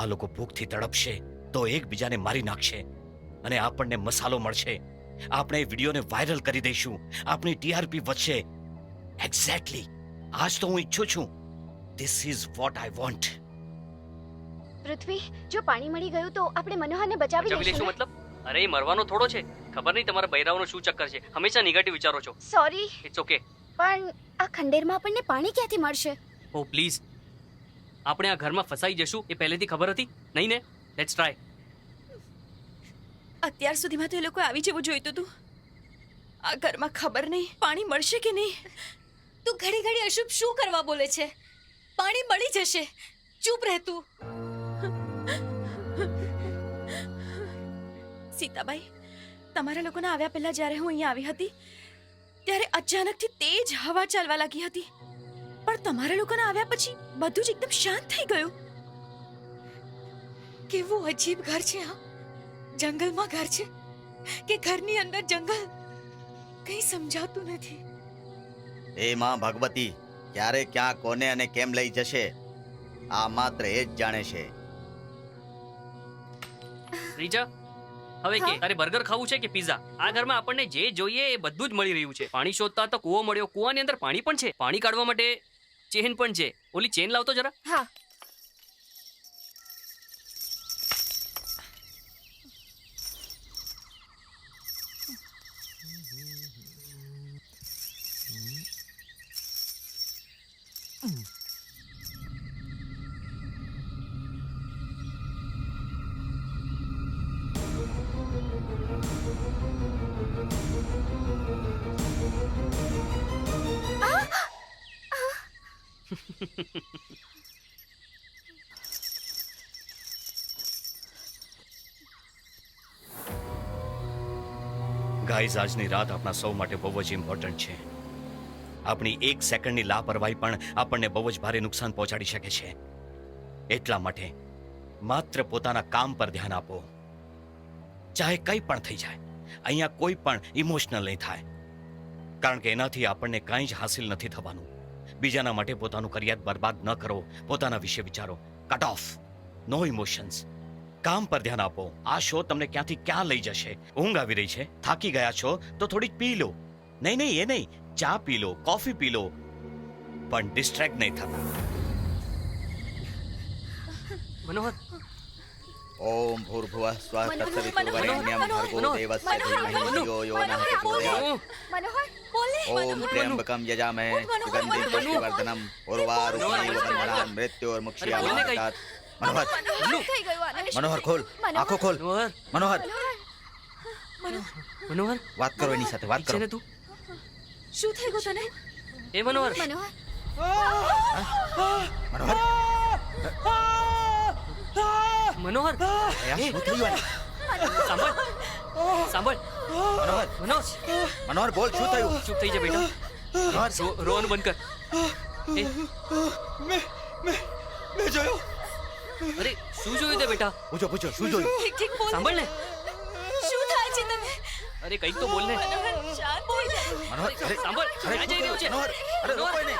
આ લોકો ભૂખથી તડપશે તો એકબીજાને મારી નાખશે અને આપણને મસાલો મળશે. આપણે એ વિડીયોને વાયરલ કરી દઈશું. આપણી ટીઆરપી વધશે. એક્ઝેક્ટલી આજ તો હું ઈચ્છું છું. This is what I want પૃથ્વી જો પાણી મળી ગયું તો આપણે મનોહરને બચાવી લેશું મતલબ? અરે એ મરવાનો થોડો છે. ખબર નહીં તમારા બૈરાઓનો શું ચક્કર છે. હંમેશા નેગેટિવ વિચારો છો. સોરી ઇટ્સ ઓકે પણ આ ખંડેરમાં આપણને પાણી ક્યાંથી મળશે? ઓ પ્લીઝ આપણે આ ઘરમાં ફસાઈ જશું એ પહેલેથી ખબર હતી? નહીં ને? લેટ્સ ટ્રાય અત્યાર સુધીમાં તો એ લોકો આવી જવું જોઈતું હતું. આ ઘરમાં ખબર નહીં પાણી મળશે કે નહીં? તું ઘડી ઘડી અશુભ શું કરવા બોલે છે? પાણી મળી જશે. ચૂપ રહે તું. સીતાબાઈ તમારા લોકોના આવ્યા પહેલા જ્યારે હું અહીંયા આવી હતી ત્યારે અચાનકથી તેજ હવા ચાલવા લાગી હતી. પણ તમારા લોકોના આવ્યા પછી બધું જ એકદમ શાંત થઈ ગયું. કેવું અજીબ ઘર છે આ જંગલમાં ઘર છે કે ઘરની અંદર જંગલ? કઈ સમજાતું નથી. એ માં ભગવતી ક્યારે ક્યાં કોને અને કેમ લઈ જશે? આ માત્ર એ જ જાણે છે. રીજા હવે કે તારે બર્ગર ખાવું છે કે પિઝા? આ ઘરમાં આપણને જે જોઈએ એ બધું જ મળી રહ્યું છે. પાણી શોધતા તો કૂવો મળ્યો. કૂવાની અંદર પાણી પણ છે. પાણી કાઢવા માટે चेन पण जे. ओली चेन लावतो जरा. हा. ગાઈઝ, આજની રાત આપણા સૌ માટે બહુ જ ઇમ્પોર્ટન્ટ છે. આપણી એક સેકન્ડની લાપરવાહી પણ આપણને બહુ જ ભારે નુકસાન પહોંચાડી શકે છે. એટલા માટે માત્ર પોતાના કામ પર ધ્યાન આપો. ચાહે કંઈ પણ થઈ જાય, અહીંયા કોઈ પણ ઇમોશનલ નહીં થાય. કારણ કે એનાથી આપણને કાંઈ જ હાસિલ નથી થવાનું. બીજાના માટે પોતાનું કરિયર બરબાદ ન કરો, પોતાના વિશે વિચારો. કટ ઓફ નો ઇમોશન્સ કામ પર ધ્યાન આપો. આ શો તમને ક્યાંથી ક્યાં લઈ જશે? ઊંઘ આવી રહી છે? થાકી ગયા છો? તો થોડીક પી લો. નહીં નહીં, એ નહીં. ચા પી લો, કોફી પી લો. પણ ડિસ્ટ્રેક્ટ નહીં થતા. મનોહર યો નઃ મનોહર, પ્રચોદયાत्. મનોહર બોલે ઓમ ત્ર્યંબકમ યજામહે સુગંધિ પુષ્ટિવર્ધનમ ઉર્વારુકમિવ બંધનાન મૃત્યોર્મુક્ષ્યામાતાत्. મનોહર શું થઈ ગયું આને મનોહર ખોલ. આંખો ખોલ મનોહર મનોહર વાત કરો એની સાથે વાત કરો તું શું થઈ ગયું તને એ મનોહર મનોહર મનોહર મનોહર. શું થયું સાંભળ. સાંભળ. મનોહર મનોજ મનોહર બોલ શું થયું? ચૂપ થઈ જા બેટા. મનોહર રોવાનું બંધ કર. એ, અરે શું જોયું તે બેટા? પૂછો પૂછો શું જોયું? ઠીક ઠીક બોલ. સાંભળ ને. શું થાય છે તને? અરે કંઈક તો બોલ ને. મનોહર શાંત મનોહર અરે સાંભળ. અરે ક્યાં જઈ રહ્યો છે? મનોહર અરે રોકો એને